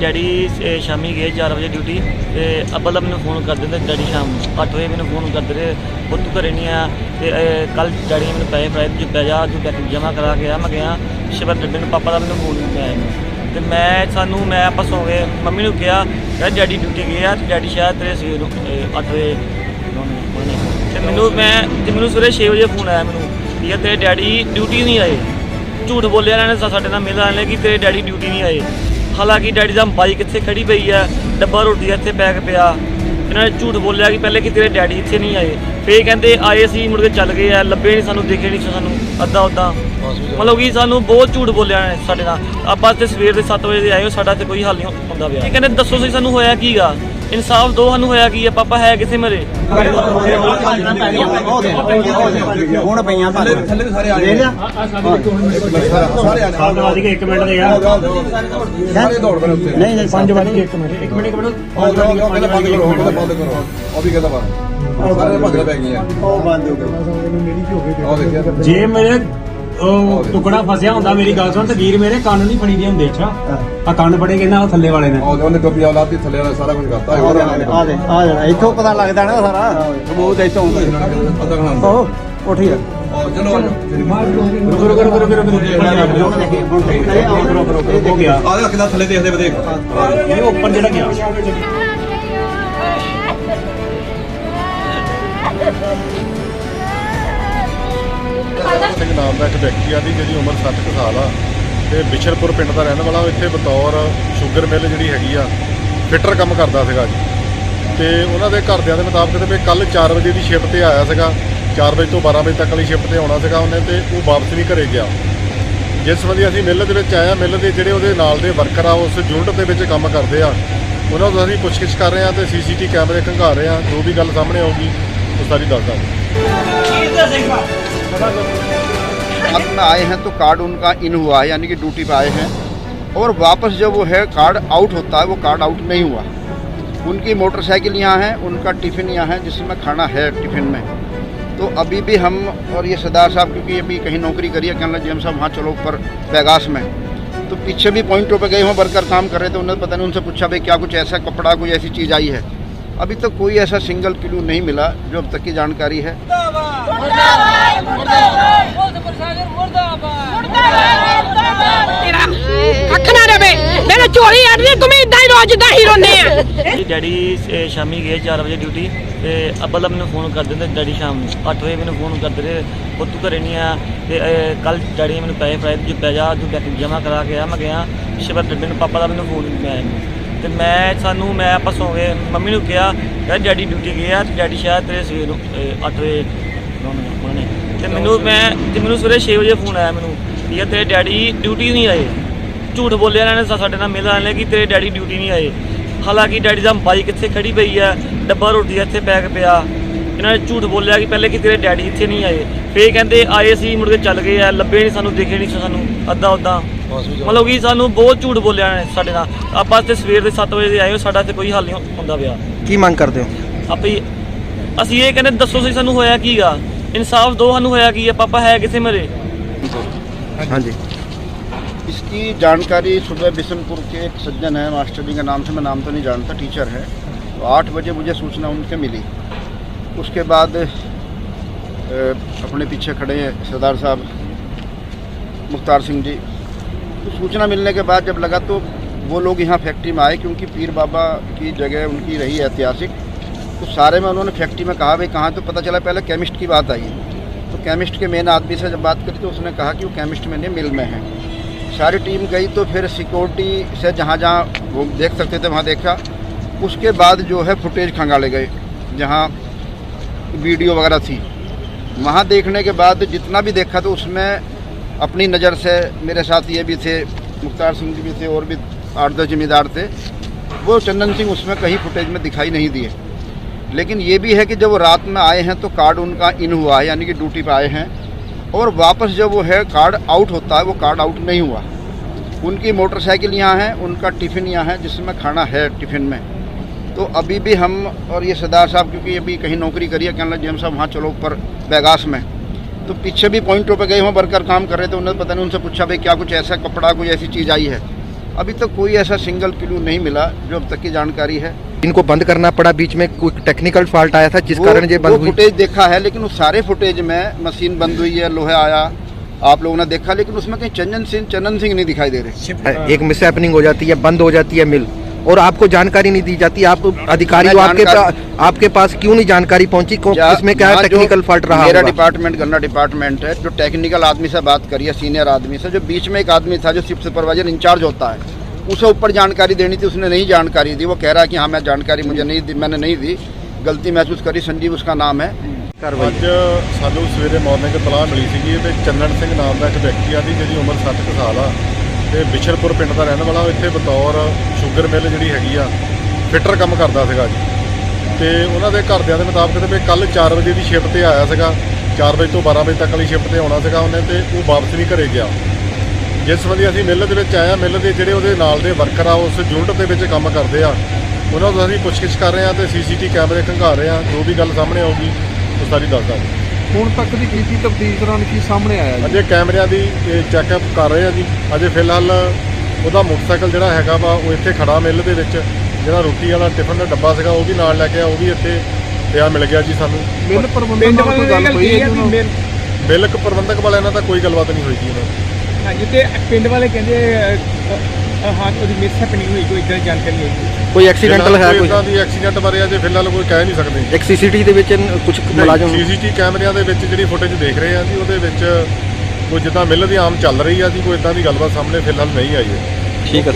Daddy eh, ਸ਼ਾਮੀ ਗਏ 4 ਵਜੇ ਡਿਊਟੀ ਤੇ ਅੱਬਲ ਮੈਨੂੰ ਫੋਨ ਕਰ ਦਿੰਦੇ ਡੈਡੀ ਸ਼ਾਮ ਨੂੰ। 8 ਵਜੇ ਮੈਨੂੰ ਫੋਨ ਕਰਦੇ ਰਹੇ ਉਹ ਤੂੰ ਘਰੇ ਨਹੀਂ ਆਇਆ ਤੇ ਕੱਲ ਡੈਡੀ ਨੇ ਮੈਨੂੰ ਪੈਸੇ ਫੜਾਏ ਤੂੰ ਪੈ ਜਾ ਤੂੰ ਪੈਸੇ ਜਮ੍ਹਾਂ ਕਰਾ ਕੇ ਆ। ਮੈਂ ਗਿਆ ਸ਼ਿਵਰ ਡੱਬੇ ਪਾਪਾ ਦਾ ਮੈਨੂੰ ਫੋਨ ਨਹੀਂ ਆਇਆ ਮੈਨੂੰ। ਤੇ ਮੈਂ ਸਾਨੂੰ ਮੈਂ ਆਪਾਂ ਹੋ ਗਏ। ਮੰਮੀ ਨੂੰ ਕਿਹਾ ਯਾਰ ਡੈਡੀ ਡਿਊਟੀ ਗਏ ਆ ਤੇ ਡੈਡੀ ਸ਼ਾਇਦ ਤੇਰੇ ਸਵੇਰ ਨੂੰ 8 ਵਜੇ ਹੋਣੇ। ਤੇ ਮੈਨੂੰ ਮੈਂ ਤੇ ਮੈਨੂੰ ਸਵੇਰੇ 6 ਵਜੇ ਫੋਨ ਆਇਆ ਮੈਨੂੰ ਠੀਕ ਹੈ ਤੇਰੇ ਡੈਡੀ ਡਿਊਟੀ ਨਹੀਂ ਆਏ। ਝੂਠ ਬੋਲਿਆ ਇਹਨਾਂ ਨੇ ਸਾ- ਸਾਡੇ ਨਾਲ ਮਿਲ ਆਣੇ ਕਿ ਤੇਰੇ ਡੈਡੀ ਡਿਊਟੀ ਨਹੀਂ ਆਏ। ਹਾਲਾਂਕਿ ਡੈਡੀ ਦਾ ਬਾਈਕ ਇੱਥੇ ਖੜੀ ਪਈ ਆ ਡੱਬਾ ਰੋਟੀ ਦਾ ਇੱਥੇ ਪੈਕ ਪਿਆ। ਇਹਨਾਂ ਨੇ ਝੂਠ ਬੋਲਿਆ ਕਿ ਪਹਿਲੇ ਕਿ ਤੇਰੇ ਡੈਡੀ ਇੱਥੇ ਨਹੀਂ ਆਏ। ਫੇਰ ਕਹਿੰਦੇ ਆਏ ਸੀ ਮੁੜ ਕੇ ਚੱਲ ਗਏ ਆ ਲੱਭੇ ਨਹੀਂ ਸਾਨੂੰ ਦੇਖੇ ਨਹੀਂ ਸਾਨੂੰ ਅੱਧਾ ਉਦਾਂ ਮਤਲਬ ਕਿ ਸਾਨੂੰ ਬਹੁਤ ਝੂਠ ਬੋਲਿਆ ਨੇ ਸਾਡੇ ਨਾਲ। ਆਪਾਂ ਤੇ ਸਵੇਰ ਦੇ 7 ਵਜੇ ਦੇ ਆਏ ਹੋ ਸਾਡਾ ਤੇ ਕੋਈ ਹੱਲ ਨਹੀਂ ਹੁੰਦਾ ਪਿਆ। ਇਹ ਕਹਿੰਦੇ ਦੱਸੋ ਸਹੀ ਸਾਨੂੰ ਹੋਇਆ ਕੀਗਾ ਇਨਸਾਫ ਦੋ ਸਾਨੂੰ ਹੋਇਆ ਕੀ ਆ? ਪਾਪਾ ਹੈ ਕਿੱਥੇ ਮਰੇ? ਹੁਣ ਪਈਆਂ ਥੱਲੇ ਥੱਲੇ ਵੀ ਸਾਰੇ ਆ ਦੇ ਗਏ ਲਿਆ। ਸਾਰੇ ਆ ਸਾਲ ਵੱਜ ਕੇ 1 ਮਿੰਟ ਦੇ ਯਾਰ ਸਾਰੇ ਦੌੜ ਪਏ ਉੱਤੇ ਨਹੀਂ ਨਹੀਂ 5 ਵੱਜ ਕੇ 1 ਮਿੰਟ 1 ਮਿੰਟ 1 ਮਿੰਟ ਉਹ ਕਹਿੰਦਾ ਬੰਦ ਕਰੋ ਉਹ ਕਹਿੰਦਾ ਬੰਦ ਕਰੋ। ਉਹ ਵੀ ਕਹਿੰਦਾ ਬੰਦ। ਸਾਰੇ ਭੱਜਣੇ ਪੈ ਗਈਆਂ। ਉਹ ਬੰਦ ਹੋ ਗਿਆ ਉਹ ਦੇਖਿਆ। ਜੇ ਮੇਰੇ ਉਹ ਟੁਕੜਾ ਫਸਿਆ ਹੁੰਦਾ ਮੇਰੀ ਗੱਲ ਸੁਣ ਤੇ ਵੀਰ ਮੇਰੇ ਕੰਨ ਨਹੀਂ ਫੜੀ ਦੇ ਹੁੰਦੇ ਅੱਛਾ ਆ ਕੰਨ ਫੜੇ ਕਹਿੰਦਾ ਉਹ ਥੱਲੇ ਵਾਲੇ ਨੇ ਉਹ ਉਹਨੇ ਟੋਪੀ ਆ ਲਾਤੀ ਥੱਲੇ ਵਾਲਾ ਸਾਰਾ ਕੁਝ ਕਰਤਾ ਹੋਰ ਆ ਦੇ ਆ ਦੇ ਇੱਥੋਂ ਪਤਾ ਲੱਗਦਾ ਨਾ ਸਾਰਾ ਸਬੂਤ ਇੱਥੋਂ ਪਤਾ ਕਣਾ ਉਹ ਉੱਠੀ ਆ ਚਲੋ ਆ ਰੁਕੋ ਰੁਕੋ ਰੁਕੋ ਰੁਕੋ ਰੁਕੋ ਹੋ ਗਿਆ ਆ ਕਿਦਾਂ ਥੱਲੇ ਦੇਖਦੇ ਦੇਖ ਇਹ ਉੱਪਰ ਜਿਹੜਾ ਗਿਆ ਸਿੰਘ ਨਾਮ ਦਾ ਇੱਕ ਵਿਅਕਤੀ ਆ ਦੀ ਜਿਹਦੀ ਉਮਰ 60 ਕੁ ਸਾਲ ਆ। ਤੇ ਬਿਸ਼ਰਪੁਰ ਪਿੰਡ ਦਾ ਰਹਿਣ ਵਾਲਾ, ਇੱਥੇ ਬਤੌਰ ਸ਼ੂਗਰ ਮਿਲ ਜਿਹੜੀ ਹੈਗੀ ਆ, ਫਿਟਰ ਕੰਮ ਕਰਦਾ ਸੀਗਾ ਜੀ। ਤੇ ਉਹਨਾਂ ਦੇ ਘਰਦਿਆਂ ਦੇ ਮੁਤਾਬਕ ਤੇ ਵੀ ਕੱਲ 4 ਵਜੇ ਦੀ ਸ਼ਿਫਟ ਤੇ ਆਇਆ ਸੀਗਾ। 4 ਵਜੇ ਤੋਂ 12 ਵਜੇ ਤੱਕ ਵਾਲੀ ਸ਼ਿਫਟ ਤੇ ਆਉਣਾ ਸੀਗਾ ਉਹਨੇ ਤੇ ਉਹ ਵਾਪਸ ਵੀ ਘਰੇ ਗਿਆ। ਜਿਸ ਸੰਬੰਧੀ ਅਸੀਂ ਮਿੱਲ ਦੇ ਵਿੱਚ ਆਇਆ, ਮਿੱਲ ਦੇ ਜਿਹੜੇ ਉਹਦੇ ਨਾਲ ਦੇ ਵਰਕਰ ਆ, ਉਸ ਯੂਨਿਟ ਦੇ ਵਿੱਚ ਕੰਮ ਕਰਦੇ ਆ। ਉਹਨਾਂ ਤੋਂ ਅਸੀਂ ਪੁੱਛਗਿੱਛ ਕਰ ਰਹੇ ਆ ਤੇ ਸੀਸੀਟੀ ਕੈਮਰੇ ਖੰਗਾ ਰਹੇ ਆ, ਜੋ ਵੀ ਗੱਲ ਸਾਹਮਣੇ ਆਊਗੀ ਉਹ ਸਾਰੀ ਦੱਸ ਦਾਂਗੇ साथ में आए हैं तो कार्ड उनका इन हुआ है, यानी कि ड्यूटी पर आए हैं। और वापस जब वो है, कार्ड आउट होता है, वो कार्ड आउट नहीं हुआ। उनकी मोटरसाइकिल यहाँ है, उनका टिफ़िन यहाँ है, जिसमें खाना है टिफ़िन में। तो अभी भी हम और ये सरदार साहब, क्योंकि अभी कहीं नौकरी करी है, कहना जी हम साहब वहाँ चलो ऊपर पैगास में। तो पीछे भी पॉइंटों पे गए हुए वर्कर काम कर रहे थे उन्होंने पता नहीं, उनसे पूछा, भाई, क्या कुछ ऐसा कपड़ा, कोई ऐसी चीज़ आई है? अभी तक कोई ऐसा सिंगल क्लू नहीं मिला जो अब तक की जानकारी है ਅੱਖ ਨਾ ਰਵੇ ਮੇਰੇ ਝੋਲੀ ਅੜਦੀ ਤੂੰ ਵੀ ਇਦਾਂ ਹੀ ਰੋਜ਼ ਦਾ ਹੀ ਰੋਨੇ ਆ ਜੀ ਡੈਡੀ eh, ਸ਼ਾਮੀ ਗਏ 4 ਵਜੇ ਡਿਊਟੀ ਤੇ ਅੱਬਲ ਮੈਨੂੰ ਫੋਨ ਕਰ ਦਿੰਦੇ ਡੈਡੀ ਸ਼ਾਮ 8 ਵਜੇ ਮੈਨੂੰ ਫੋਨ ਕਰਦੇ ਰਹੇ ਪੁੱਤ ਤੂੰ ਘਰੇ ਨਹੀਂ ਆਇਆ ਤੇ ਕੱਲ ਡੈਡੀ ਨੇ ਮੈਨੂੰ ਪੈਸੇ ਫੜਾਏ ਤੂੰ ਪੈ ਜਾ ਤੂੰ ਪੈਸੇ ਜਮ੍ਹਾਂ ਕਰਾ ਕੇ ਆ ਮੈਂ ਗਿਆ ਸ਼ਿਵਰ ਡੱਬੇ ਨੂੰ ਪਾਪਾ ਦਾ ਮੈਨੂੰ ਫੋਨ ਨਹੀਂ ਆਇਆ ਮੈਨੂੰ। ਤੇ ਮੈਂ ਸਾਨੂੰ, ਮੈਂ ਆਪਾਂ ਹੋ ਗਏ ਮੰਮੀ ਨੂੰ ਕਿਹਾ, ਯਾਰ ਡੈਡੀ ਡਿਊਟੀ ਗਏ ਆ ਤੇ ਡੈਡੀ ਸ਼ਾਇਦ ਤੇਰੇ ਸਵੇਰ ਨੂੰ 8 ਵਜੇ ਹੋਣੇ- ਹੋਣੇ ਤੇ ਮੈਨੂੰ, ਮੈਂ, ਤੇ ਮੈਨੂੰ ਸਵੇਰੇ 6 ਵਜੇ ਫੋਨ ਆਇਆ ਮੈਨੂੰ ਠੀਕ ਹੈ ਤੇਰੇ ਡੈਡੀ ਡਿਊਟੀ ਨਹੀਂ ਆਏ। ਝੂਠ ਬੋਲਿਆ ਇਹਨਾਂ ਨੇ ਸਾਡੇ ਨਾਲ ਮਿਲ ਆਣੇ ਕਿ ਤੇਰੇ ਡੈਡੀ ਡਿਊਟੀ ਨਹੀਂ ਆਏ। ਹਾਲਾਂਕਿ ਡੈਡੀ ਦਾ ਬਾਈਕ ਇੱਥੇ ਖੜੀ ਪਈ ਆ, ਡੱਬਾ ਰੋਟੀ ਦਾ ਇੱਥੇ ਪੈਕ ਪਿਆ। ਇਹਨਾਂ ਨੇ ਝੂਠ ਬੋਲਿਆ ਕਿ ਪਹਿਲੇ ਕਿ ਤੇਰੇ ਡੈਡੀ ਇੱਥੇ ਨਹੀਂ ਆਏ। ਫੇਰ ਕਹਿੰਦੇ ਆਏ ਸੀ, ਮੁੜ ਕੇ ਚੱਲ ਗਏ ਆ, ਲੱਭੇ ਨਹੀਂ ਸਾਨੂੰ, ਦੇਖੇ ਨਹੀਂ ਸਾਨੂੰ ਅੱਧਾ ਉਦਾਂ ਮਤਲਬ ਕਿ ਸਾਨੂੰ ਬਹੁਤ ਝੂਠ ਬੋਲਿਆ ਇਹਨਾਂ ਨੇ ਸਾਡੇ ਨਾਲ ਆਪਾਂ ਤੇ ਸਵੇਰ ਦੇ 7 ਵਜੇ ਦੇ ਆਏ ਹੋ ਸਾਡਾ ਤੇ ਕੋਈ ਹੱਲ ਨਹੀਂ ਹੁੰਦਾ ਪਿਆ ਕੀ ਮੰਗ ਕਰਦੇ ਹੋ ਆਪੇ ਅਸੀਂ ਇਹ ਕਹਿੰਦੇ ਦੱਸੋ ਸਹੀ ਸਾਨੂੰ ਹੋਇਆ ਕੀਗਾ ਇਨਸਾਫ ਦੋ ਸਾਨੂੰ ਹੋਇਆ ਕੀ ਆ ਪਾਪਾ ਹੈ ਕਿੱਥੇ ਮਰੇ ਹਾਂਜੀ इसकी जानकारी सुबह बिशनपुर के एक सज्जन है मास्टर जी का नाम से मैं नाम तो नहीं जानता टीचर है तो आठ बजे मुझे सूचना उनसे मिली उसके बाद अ, अपने पीछे खड़े हैं सरदार साहब मुख्तार सिंह जी तो सूचना मिलने के बाद जब लगा तो वो लोग यहाँ फैक्ट्री में आए, क्योंकि पीर बाबा की जगह उनकी रही ऐतिहासिक। तो सारे में उन्होंने फैक्ट्री में कहा, भाई, कहाँ तो पता चला, पहले केमिस्ट की बात आई तो केमिस्ट के मेन आदमी से जब बात करी तो उसने कहा कि वो केमिस्ट में नहीं मिल में है। सारी टीम गई तो फिर सिक्योरिटी से जहाँ जहाँ वो देख सकते थे, वहाँ देखा। उसके बाद जो है फुटेज खंगाले गए, जहाँ वीडियो वगैरह थी। वहाँ देखने के बाद जितना भी देखा तो उसमें अपनी नज़र से मेरे साथ ये भी थे, मुख्तार सिंह जी भी थे और भी आठ दस जिम्मेदार थे। वो चंदन सिंह उसमें कहीं फुटेज में दिखाई नहीं दिए। लेकिन ये भी है कि जब वो रात में आए हैं तो कार्ड उनका इन हुआ है यानी कि ड्यूटी पर आए हैं और वापस जब वो है कार्ड आउट होता है, वो कार्ड आउट नहीं हुआ। उनकी मोटरसाइकिल यहाँ है, उनका टिफ़िन यहाँ है, जिसमें खाना है टिफ़िन में। तो अभी भी हम और ये सरदार साहब, क्योंकि अभी कहीं नौकरी करी है, कहना जी हम साहब वहाँ चलो ऊपर बैगास में। तो पीछे भी पॉइंटों पे गए हुए वर्कर काम कर रहे थे उन्होंने पता नहीं उनसे पूछा भाई क्या कुछ ऐसा कपड़ा कोई ऐसी चीज़ आई है? अभी तक तो कोई ऐसा सिंगल क्लू नहीं मिला जो अब तक की जानकारी है। इनको बंद करना पड़ा बीच में कोई टेक्निकल फॉल्ट आया था जिस कारण ये बंद हुई? फुटेज देखा है लेकिन उस सारे फुटेज में मशीन बंद हुई है लोहे आया आप लोगों ने देखा लेकिन उसमें कहीं चंदन सिंह चंदन सिंह नहीं दिखाई दे रहे। एक मिस हैपनिंग हो जाती है बंद हो जाती है मिल और आपको जानकारी नहीं दी जाती आप अधिकारी हो मैं आपके जानकारी- पा, आपके पास क्यों नहीं जानकारी पहुंची कौन- जा- इसमें क्या है यहाँ जो टेक्निकल फॉल्ट रहा मेरा होगा? डिपार्टमेंट गन्ना डिपार्टमेंट है जो टेक्निकल आदमी से बात करिए सीनियर आदमी से जो बीच में एक आदमी था जो शिफ्ट सुपरवाइजर इंचार्ज होता है उसे ऊपर जानकारी देनी थी उसने नहीं जानकारी दी वो कह रहा है कि हाँ मैं जानकारी मुझे नहीं दी मैंने नहीं दी गलती महसूस करी संजीव उसका नाम है कार्रवाई ਅੱਜ ਸਾਨੂੰ ਸਵੇਰੇ ਮਾਰਨਿੰਗ ਤਲਾਹ ਮਿਲੀ ਸੀਗੀ ਤੇ ਚੰਨਣ ਸਿੰਘ ਨਾਮ ਦਾ ਇੱਕ ਵਿਅਕਤੀ ਆ ਦੀ ਜਿਹਦੀ ਉਮਰ 60 ਕੁ ਸਾਲ ਆ ਤੇ ਬਿਸ਼ਰਪੁਰ ਪਿੰਡ ਦਾ ਰਹਿਣ ਵਾਲਾ ਇੱਥੇ ਬਤੌਰ ਸ਼ੂਗਰ ਮਿਲ ਜਿਹੜੀ ਹੈਗੀ ਆ, ਫਿਟਰ ਕੰਮ ਕਰਦਾ ਸੀਗਾ ਜੀ। ਤੇ ਉਹਨਾਂ ਦੇ ਘਰਦਿਆਂ ਦੇ ਮੁਤਾਬਕ ਤੇ ਵੀ ਕੱਲ 4 ਵਜੇ ਦੀ ਸ਼ਿਫਟ ਤੇ ਆਇਆ ਸੀਗਾ। 4 ਵਜੇ ਤੋਂ 12 ਵਜੇ ਤੱਕ ਵਾਲੀ ਸ਼ਿਫਟ ਤੇ ਆਉਣਾ ਸੀਗਾ ਉਹਨੇ ਤੇ ਉਹ ਵਾਪਸ ਨਹੀਂ ਘਰੇ ਗਿਆ। ਜਿਸ ਸੰਬੰਧੀ ਅਸੀਂ ਮਿੱਲ ਦੇ ਵਿੱਚ ਆਇਆ, ਮਿੱਲ ਦੇ ਜਿਹੜੇ ਉਹਦੇ ਨਾਲ ਦੇ ਵਰਕਰ ਆ, ਉਸ ਯੂਨਿਟ ਦੇ ਵਿੱਚ ਕੰਮ ਕਰਦੇ ਆ। ਉਹਨਾਂ ਤੋਂ ਅਸੀਂ ਪੁੱਛਗਿੱਛ ਕਰ ਰਹੇ ਆ ਤੇ ਸੀਸੀਟੀ ਕੈਮਰੇ ਖੰਗਾਰ ਰਹੇ ਆ। ਜੋ ਵੀ ਗੱਲ ਸਾਹਮਣੇ ਆਊਗੀ, ਉਹ ਸਾਰੀ ਦੱਸ ਦਾਂਗੇ। ਹੁਣ ਤੱਕ ਦੀ ਕੀਤੀ ਤਬਦੀਲ ਦੌਰਾਨ ਕੀ ਸਾਹਮਣੇ ਆਇਆ ਜੀ? ਅਜੇ ਕੈਮਰਿਆਂ ਦੀ ਚੈੱਕਅਪ ਕਰ ਰਹੇ ਆ ਜੀ। ਅਜੇ ਫਿਲਹਾਲ ਉਹਦਾ ਮੋਟਰਸਾਈਕਲ ਜਿਹੜਾ ਹੈਗਾ ਵਾ ਉਹ ਇੱਥੇ ਖੜਾ ਮਿੱਲ ਦੇ ਵਿੱਚ। ਜਿਹੜਾ ਰੋਟੀ ਵਾਲਾ ਟਿਫਨ ਦਾ ਡੱਬਾ ਸੀਗਾ ਉਹ ਵੀ ਨਾਲ ਲੈ ਕੇ ਆ ਉਹ ਵੀ ਇੱਥੇ ਪਿਆ ਮਿਲ ਗਿਆ ਜੀ ਸਾਨੂੰ। ਮਿਲ ਪ੍ਰਬੰਧਨ ਨਾਲ ਕੋਈ ਗੱਲ ਹੋਈ ਹੈ ਜੀ ਉਹਨਾਂ? ਮਿਲਕ ਪ੍ਰਬੰਧਕ ਵਾਲਿਆਂ ਨਾਲ ਤਾਂ ਕੋਈ ਗੱਲਬਾਤ ਨਹੀਂ ਹੋਈ ਜੀ ਇਹਨਾਂ ਦੀ ਹਾਂਜੀ ਤੇ ਪਿੰਡ ਵਾਲੇ ਕਹਿੰਦੇ ਹਾਂ ਉਹਦੀ ਮਿਸ ਹੈਪਨਿੰਗ ਹੋਈ ਕੋਈ ਇਦਾਂ ਜਾਣਕਾਰੀ ਹੈ ਕੋਈ ਐਕਸੀਡੈਂਟਲ ਹੈ ਕੋਈ ਇਦਾਂ ਦੀ ਐਕਸੀਡੈਂਟ ਬਾਰੇ ਅਜੇ ਫਿਲਹਾਲ ਕੋਈ ਕਹਿ ਨਹੀਂ ਸਕਦੇ। ਇੱਕ ਸੀਸੀਟੀ ਦੇ ਵਿੱਚ ਕੁਝ ਮੁਲਾਜ਼ਮ ਸੀਸੀਟੀ ਕੈਮਰਿਆਂ ਦੇ ਵਿੱਚ ਜਿਹੜੀ ਫੁਟੇਜ ਦੇਖ ਰਹੇ ਆ ਜੀ ਉਹਦੇ ਵਿੱਚ ਕੋਈ ਜਿੱਦਾਂ ਮਿਲ ਦੀ ਆਮ ਚੱਲ ਰਹੀ ਆ ਜੀ ਕੋਈ ਇਦਾਂ ਦੀ ਗੱਲਬਾਤ ਸਾਹਮਣੇ ਫਿਲਹਾਲ ਨਹੀਂ ਆਈ ਹੈ। ਠੀਕ ਹੈ।